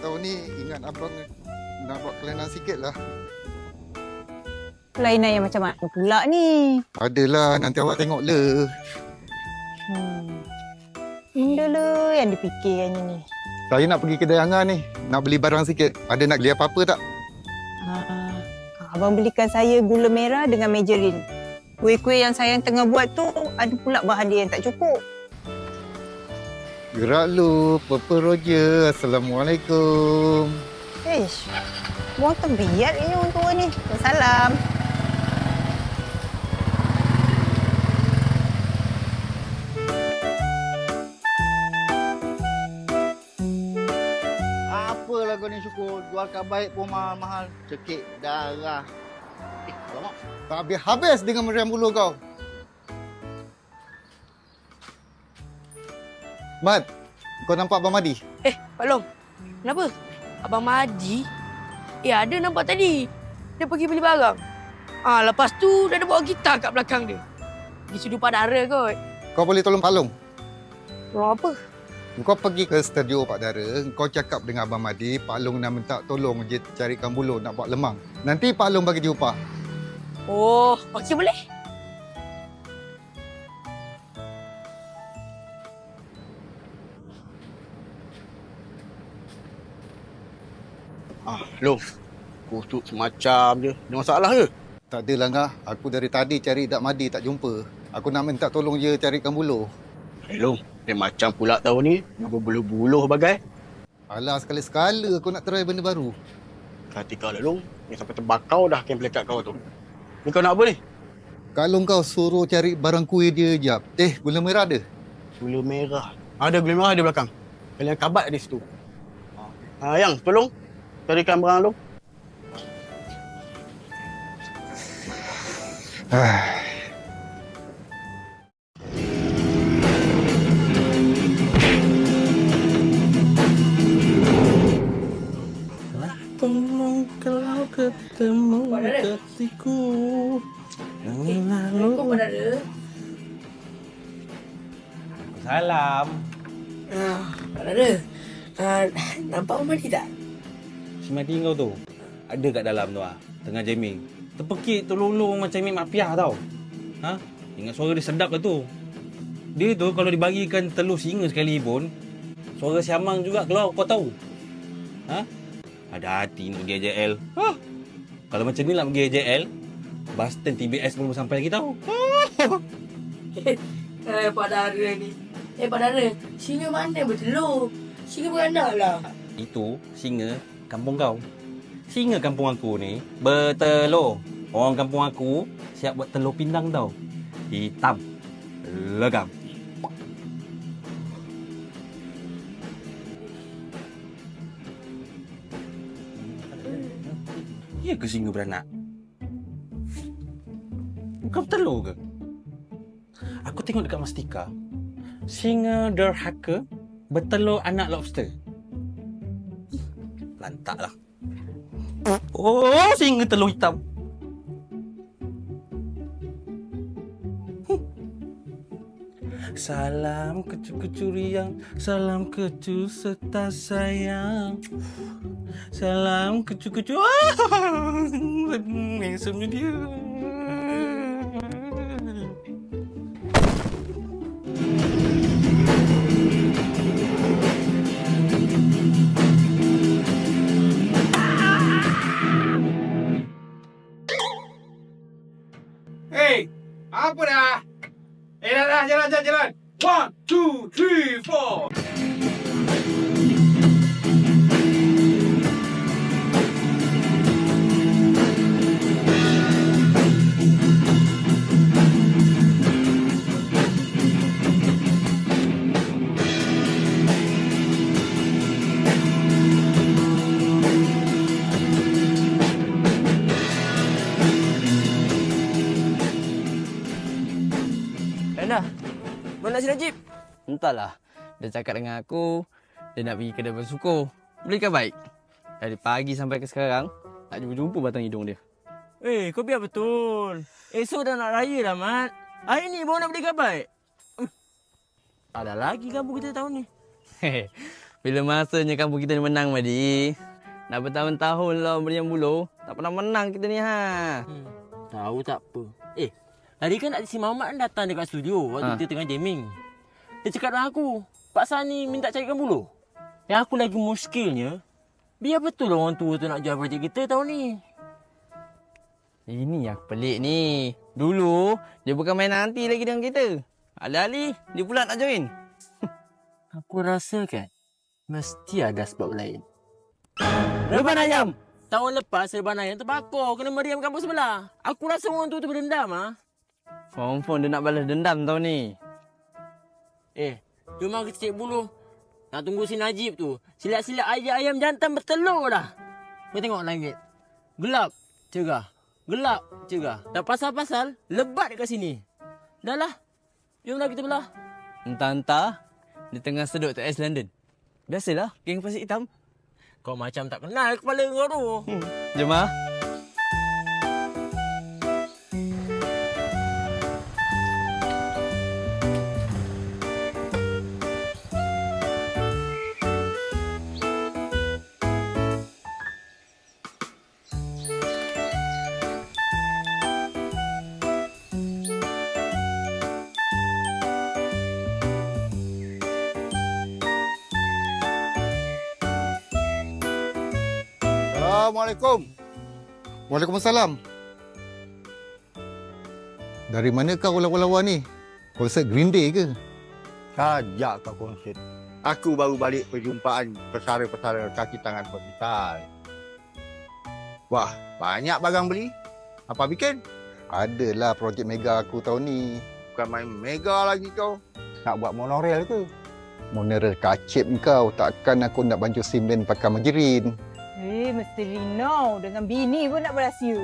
tahun ni ingat abang nak buat kelainan sikit lah. Kelainan yang macam mana pula ni? Adalah, nanti awak tengok le. Hmm. Benda lah yang dipikirkannya ni. Saya nak pergi kedai Angah ni. Nak beli barang sikit. Ada nak beli apa-apa tak? Ha, abang belikan saya gula merah dengan margarine. Kuih-kuih yang saya tengah buat tu ada pula bahan dia yang tak cukup. Gerak lu, Purple Roger. Assalamualaikum. Ish, buang terbiat ini orang tua ni. Salam. Apa lah kau ni syukur Jual kat baik pun mahal-mahal Cekik darah Eh alamak Tak habis-habis dengan meriam bulu kau. Mat, kau nampak Abang Madi? Eh, Pak Long. Kenapa? Abang Maji? Eh, ada nampak tadi. Dia pergi beli barang. Ah, lepas tu dia ada bawa gitar kat belakang dia. Pergi sudu padara kot. Kau boleh tolong Pak Long? Orang apa? Kau pergi ke studio Pak Dara, kau cakap dengan Abang Madi, Pak Long nak minta tolong je carikan bulu nak buat lemang. Nanti Pak Long bagi dia upah. Oh, okey boleh. Long Kusuk semacam je Ada masalah ke? Tak adalah ngah, aku dari tadi cari Dak Madi tak jumpa. Aku nak minta tolong je carikan bulu. Eh Long Dia macam pula tahun ni Yang berbuluh-buluh bagai Alah, sekali-sekala aku nak try benda baru. Hati kau lah Long Yang sampai terbakau dah kem pelekat kau tu Ni kau nak apa ni? Kalau kau suruh cari barang kuih dia jap. Eh, gula merah ada? Gula merah Ada gula merah di belakang Kalian kabat di situ Ah, Yang tolong Carikan barang Long Tolong kalau ketemu hatiku Yang lalu padara. Salam Ah, padara. Ah, nampak Maji tak? Si Madi kau tu Ada kat dalam tu ah Tengah jamming Terpekik terlolong macam Mik Mapiah tau Ha? Ingat suara dia sedap lah tu Dia tu kalau dibagikan telur singa sekali pun Suara siamang juga keluar kau tahu Ha? Ada hati nak pergi AJL ha? Kalau macam ni nak pergi AJL Boston TBS belum sampai lagi tau Eh, padara ni. Eh, padara. Singa mana bertelur? Singa beranak lah. Itu singa kampung kau. Singa kampung aku ni bertelur. Orang kampung aku siap buat telur pindang tau. Hitam. Legam. Ya ke singa beranak? Bukan bertelur ke? Aku tengok dekat Mastika. Singa derhaka bertelur anak lobster. Lantak lah. Oh, singa telur hitam. Hmm. Salam kecu-kecu riang, salam kecu serta sayang. Salam kecu-kecu. Ah, handsome dia. Apa dah? Eh, dah, dah, jalan, jalan, jalan. One, two, three, four. Entahlah. Dia cakap dengan aku, dia nak pergi kedai bersukur. Belikan baik. Dari pagi sampai ke sekarang, tak jumpa-jumpa batang hidung dia. Eh, kau biar betul. Esok dah nak raya dah, Mat. Hari ni baru nak beli gabai. Hmm. Ada lagi kamu kita tahun ni. Bila masanya kampung kita ni menang, Madi. Dah bertahun-tahun lah meriam bulu. Tak pernah menang kita ni, ha. Hmm. Tahu tak apa. Eh, tadi kan si Mamat kan datang dekat studio waktu Ha. kita tengah jamming. Dia cakap dengan aku, Pak Sani minta carikan bulu. Yang aku lagi muskilnya, biar betul orang tua tu nak jual projek kita tahun ni. Ini yang pelik ni. Dulu, dia bukan main nanti lagi dengan kita. Alih-alih, dia pula nak join. Aku rasa kan, mesti ada sebab lain. Reban ayam! Tahun lepas Serban Ayam terbakar kena meriam kampung sebelah. Aku rasa orang tu tu berdendam ah. Confirm dia nak balas dendam tahun ni. Eh, jom kita cek bulu. Nak tunggu si Najib tu. Silat-silat ayam ayam jantan bertelur dah. Kau tengok langit. Gelap, cerah. Gelap, cerah. Tak pasal-pasal, lebat dekat sini. Dah lah. Jomlah kita belah. Entah-entah, di tengah sedut tu Ice London. Biasalah, geng pasir hitam. Kau macam tak kenal kepala kau tu. Jom ah. Assalamualaikum. Waalaikumsalam. Dari mana kau lawa-lawa ni? Konsert Green Day ke? Sajak kau konsert. Aku baru balik perjumpaan pesara-pesara kaki tangan hospital. Wah, banyak barang beli. Apa bikin? Adalah projek mega aku tahun ni. Bukan main mega lagi kau. Nak buat monorail ke? Monorail kacip kau. Takkan aku nak bancuh simen pakai majerin. Eh, mesti Rino dengan bini pun nak berahsia.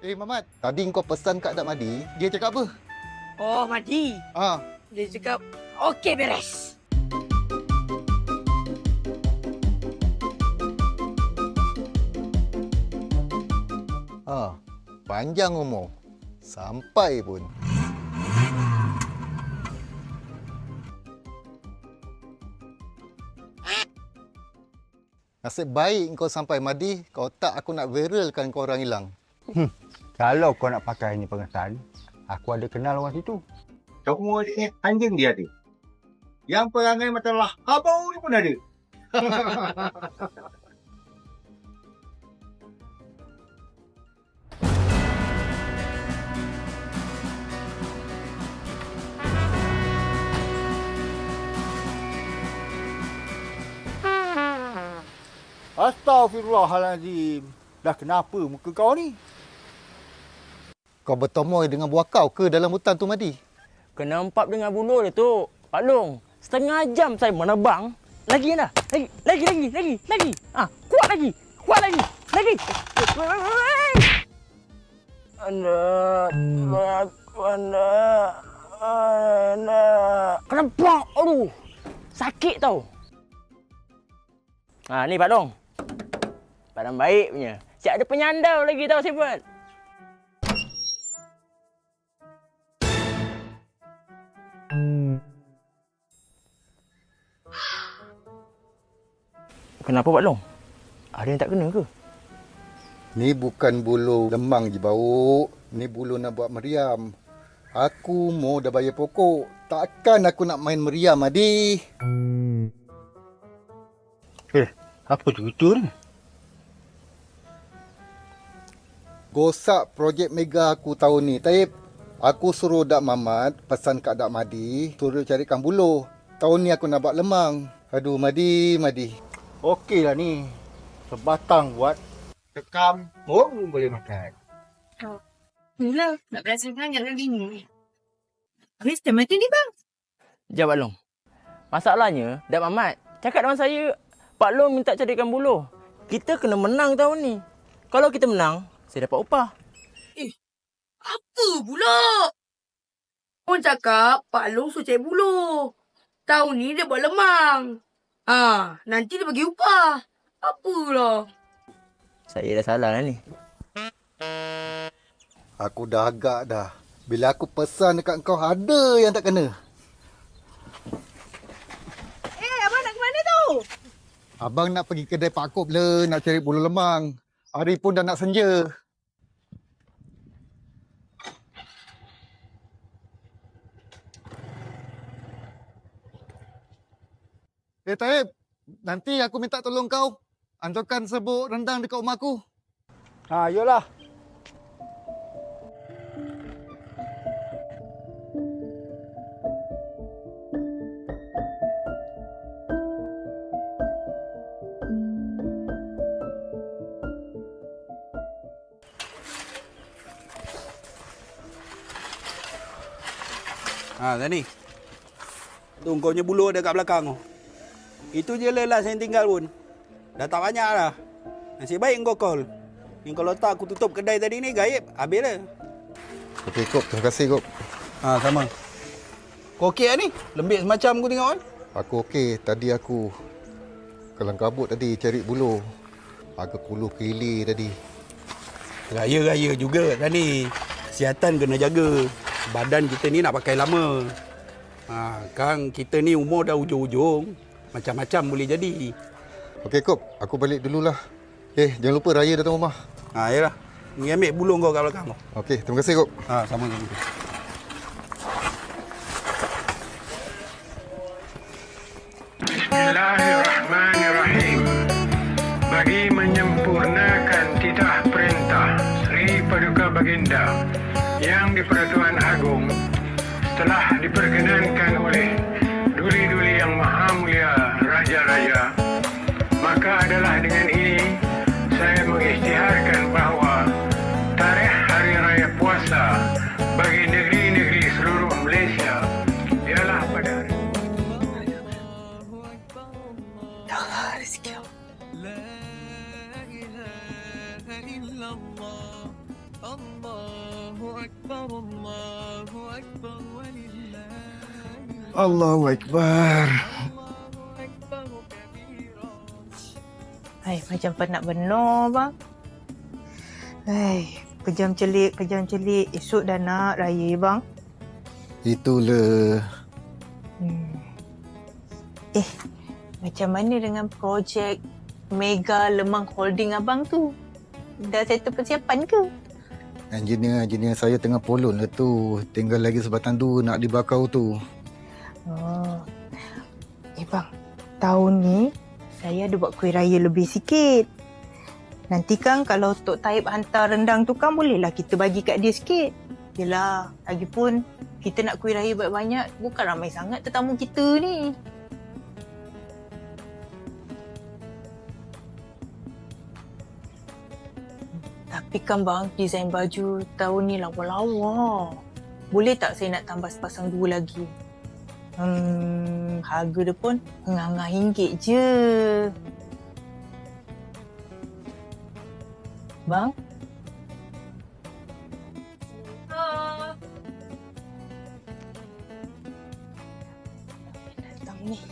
Eh, Mamat. Tadi kau pesan kat Dak Madi. Dia cakap apa? Oh, Madi. Ah, Dia cakap, okey beres. ah. Panjang umur. Sampai pun. Nasib baik kau sampai Madi. Kau tak aku nak viralkan kau orang hilang. Kalau kau nak pakai ni pengesan, aku ada kenal orang situ. Semua ni anjing dia ada. Yang perangai macam lah, ni pun ada. Astaghfirullahalazim. Dah kenapa muka kau ni? Kau bertomoy dengan buah kau ke dalam hutan tu Madi? Kena empat dengan bulu dia tu. Pak Long, setengah jam saya menebang. Lagi dah. Lagi, lagi, lagi, lagi, lagi. Ah, kuat lagi. Kuat lagi. Lagi. Anak, anak, anak. Kenapa? Aduh, sakit tau. Ah, ni Pak Long. Padang baik punya. Siap ada penyandau lagi tau buat. Kenapa Pak Long? Ada yang tak kena ke? Ni bukan bulu lemang je bau. Ni bulu nak buat meriam. Aku mau dah bayar pokok. Takkan aku nak main meriam, Adi. Eh, apa cerita ni? Gosak projek mega aku tahun ni. Taib, aku suruh Dak Mamat pesan kat Dak Madi. Suruh carikan bulu. Tahun ni aku nak buat lemang. Aduh, Madi, Madi. Okey lah ni. Sebatang buat. Tekam, pun boleh makan. Itulah, nak berasa sangat dengan bini. Habis macam ni bang. Sekejap Pak Long. Masalahnya, Dap Mamat cakap dengan saya, Pak Long minta carikan buluh. Kita kena menang tahun ni. Kalau kita menang, saya dapat upah. Apa pula? Orang cakap Pak Long suruh cari buluh. Tahun ni dia buat lemang. Ah, nanti dia bagi upah. Apalah. Saya dah salah lah ni. Aku dah agak dah. Bila aku pesan dekat kau, ada yang tak kena. Eh, abang nak ke mana tu? Abang nak pergi kedai Pak Kop le, nak cari bulu lemang. Hari pun dah nak senja. Eh Taib, nanti aku minta tolong kau. Antarkan sebuk rendang dekat rumah aku. Ha, yolah. Ha, Zani. Tu kau punya bulu ada kat belakang tu. Itu je lah yang tinggal pun. Dah tak banyak dah. Nasib baik kau call. Ni kalau tak aku tutup kedai tadi ni gaib. Habis lah. Okey Kop, terima kasih Kop. Ha, sama. Kau okey lah ni? Lembik semacam aku tengok kan? Aku okey, tadi aku kelang kabut tadi cari bulu. Agak puluh kili tadi. Raya-raya juga tadi. Kesihatan kena jaga. Badan kita ni nak pakai lama. Ha, Kang, kita ni umur dah ujung-ujung. Macam-macam boleh jadi. Okey Kop, aku balik dululah. Eh, jangan lupa raya datang rumah. Ha, yalah. Ni ambil bulu kau kat belakang kau. Okey, terima kasih Kop. Ha, sama-sama. Bismillahirrahmanirrahim. Bagi menyempurnakan titah perintah Sri Paduka Baginda yang di Pertuan Agung telah diperkenankan oleh duli-duli yang maha mulia Raja-Raja maka adalah dengan ini saya mengisytiharkan bahawa tarikh Hari Raya Puasa bagi negeri-negeri seluruh Malaysia ialah pada hari Allah rezeki aku. Allahu Akbar. Macam penat benar bang. Hai, kejam celik, kejam celik. Esok dah nak raya bang. Itulah. Hmm. Eh, macam mana dengan projek Mega Lemang Holding abang tu? Dah settle persiapan ke? Engineer-engineer saya tengah polon lah tu. Tinggal lagi sebatang dua nak dibakau tu. Oh. Eh bang, tahun ni saya ada buat kuih raya lebih sikit. Nanti kan kalau Tok Taib hantar rendang tu kan bolehlah kita bagi kat dia sikit. Yelah, lagipun kita nak kuih raya banyak-banyak bukan ramai sangat tetamu kita ni. Tapi kan bang, desain baju tahun ni lawa-lawa. Boleh tak saya nak tambah sepasang dua lagi? Hmm, harga dia pun ngangah ringgit je. Bang? Datang ni.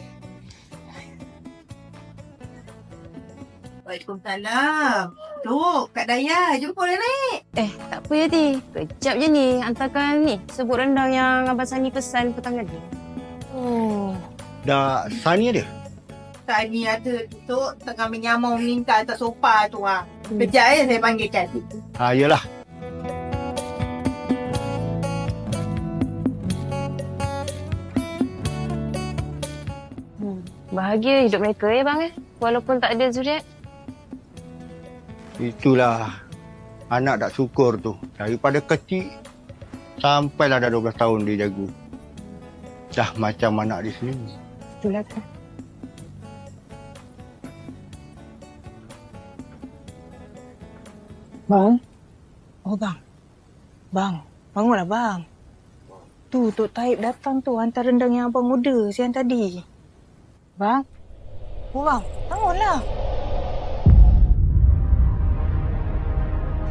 Waalaikumsalam. Tok, Kak Daya, jumpa dah naik. Eh, tak apa Yati. Kejap je ni. Hantarkan ni. Sebut rendang yang Abang Sani pesan petang tadi. Dah Sani ada? Tadi ada Tok tengah menyamau minta atas sofa tu ah. Kejap ya saya panggilkan. Ha, yalah. Bahagia hidup mereka ya bang eh. Walaupun tak ada Zuriat. Itulah anak tak syukur tu. Daripada kecil sampailah dah 12 tahun dia jaga. Dah macam anak dia sendiri. Kan. Bang? Oh bang. Bang, bangunlah bang. Tu Tok Taib datang tu hantar rendang yang abang order siang tadi. Bang? Oh bang, bangunlah.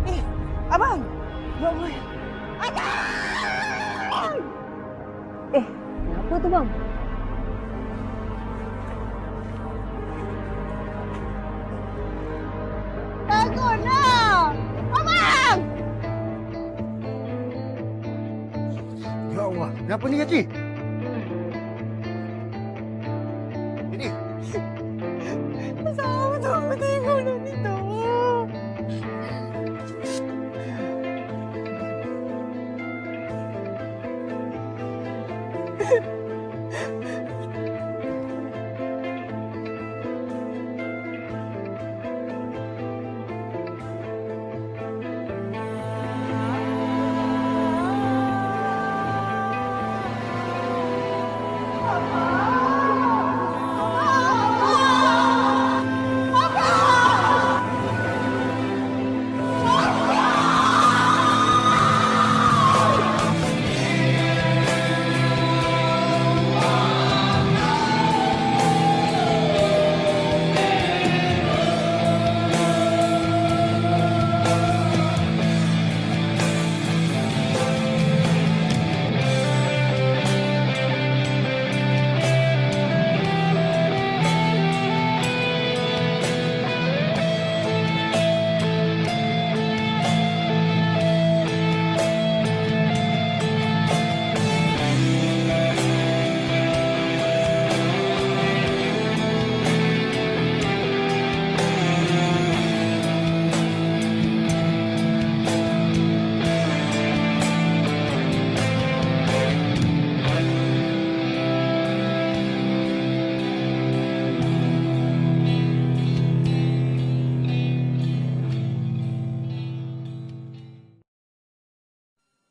Eh, abang. Bangun. Abang! Eh, kenapa tu bang? Bangunlah! Abang! Ya Allah, kenapa ni kecil?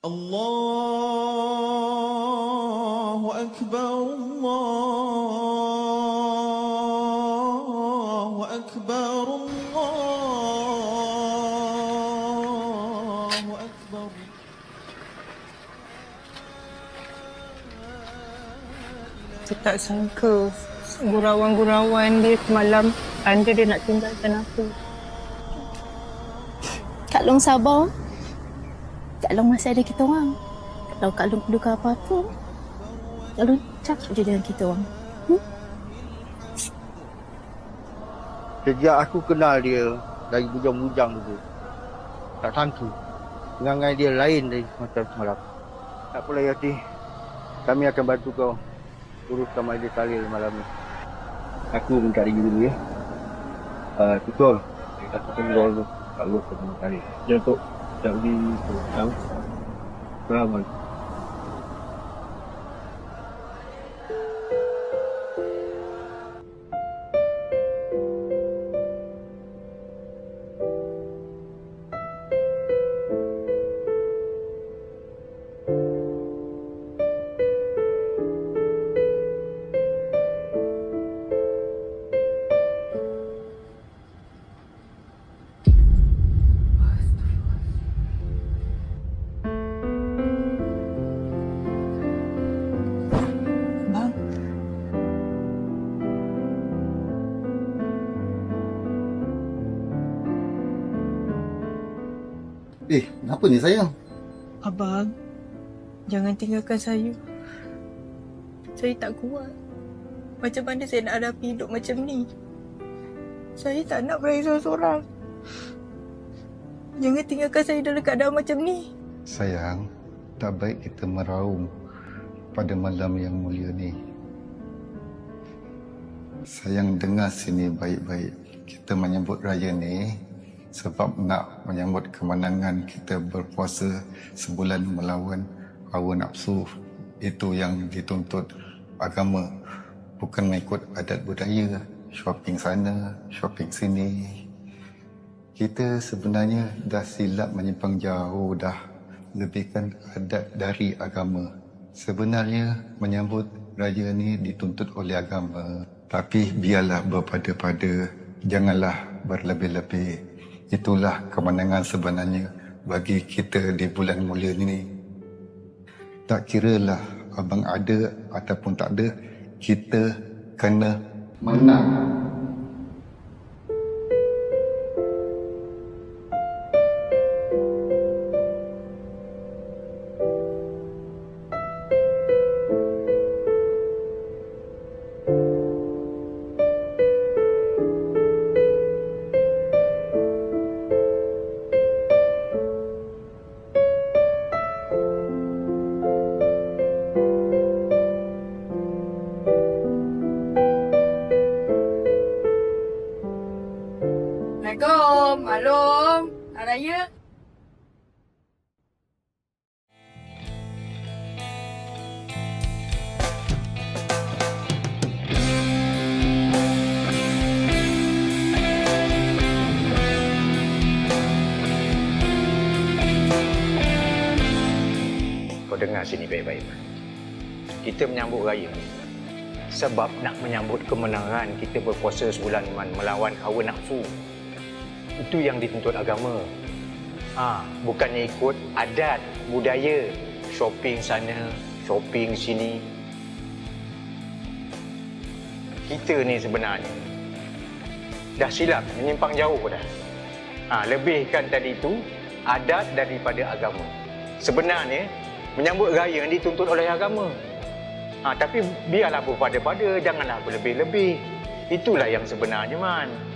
الله أكبر الله أكبر الله أكبر Saya tak sangka gurauan-gurauan dia semalam anda dia nak tinggalkan aku. Kak Long sabar. Kak Long masih ada kita orang. Kalau Kak Long perlukan apa-apa, Kak Long cakap je dengan kita orang. Sejak aku kenal dia dari bujang-bujang dulu. Tak sangka. Perangai dia lain dari macam semalam. Tak apa Yati. Kami akan bantu kau uruskan majlis talil malam ni. Aku minta diri dulu ya. Uh, Tutul. Aku kena dulu. Tak uruskan majlis talil. Jangan tu. Tak pergi tu. Tahu? Kenapa ni sayang? abang, jangan tinggalkan saya. Saya tak kuat. Macam mana saya nak hadapi hidup macam ni? Saya tak nak berakhir seorang-seorang. Jangan tinggalkan saya dalam keadaan macam ni. Sayang, tak baik kita meraung pada malam yang mulia ni. Sayang dengar sini baik-baik. Kita menyambut raya ni sebab nak menyambut kemenangan kita berpuasa sebulan melawan hawa nafsu. Itu yang dituntut agama. Bukan mengikut adat budaya. Shopping sana, shopping sini. Kita sebenarnya dah silap menyimpang jauh dah lebihkan adat dari agama. Sebenarnya menyambut raya ni dituntut oleh agama. Tapi biarlah berpada-pada, janganlah berlebih-lebih. Itulah kemenangan sebenarnya bagi kita di bulan mulia ini. Tak kiralah abang ada ataupun tak ada, kita kena menang. Maklum. Hari Raya. Dengar sini baik-baik. Kita menyambut raya ni sebab nak menyambut kemenangan kita berpuasa sebulan iman melawan hawa nafsu. Itu yang dituntut agama. Ha, bukannya ikut adat, budaya, shopping sana, shopping sini. Kita ni sebenarnya dah silap, menyimpang jauh dah. Ha, lebihkan tadi itu adat daripada agama. Sebenarnya menyambut raya yang dituntut oleh agama. Ha, tapi biarlah berpada-pada, janganlah berlebih-lebih. Itulah yang sebenarnya, Man.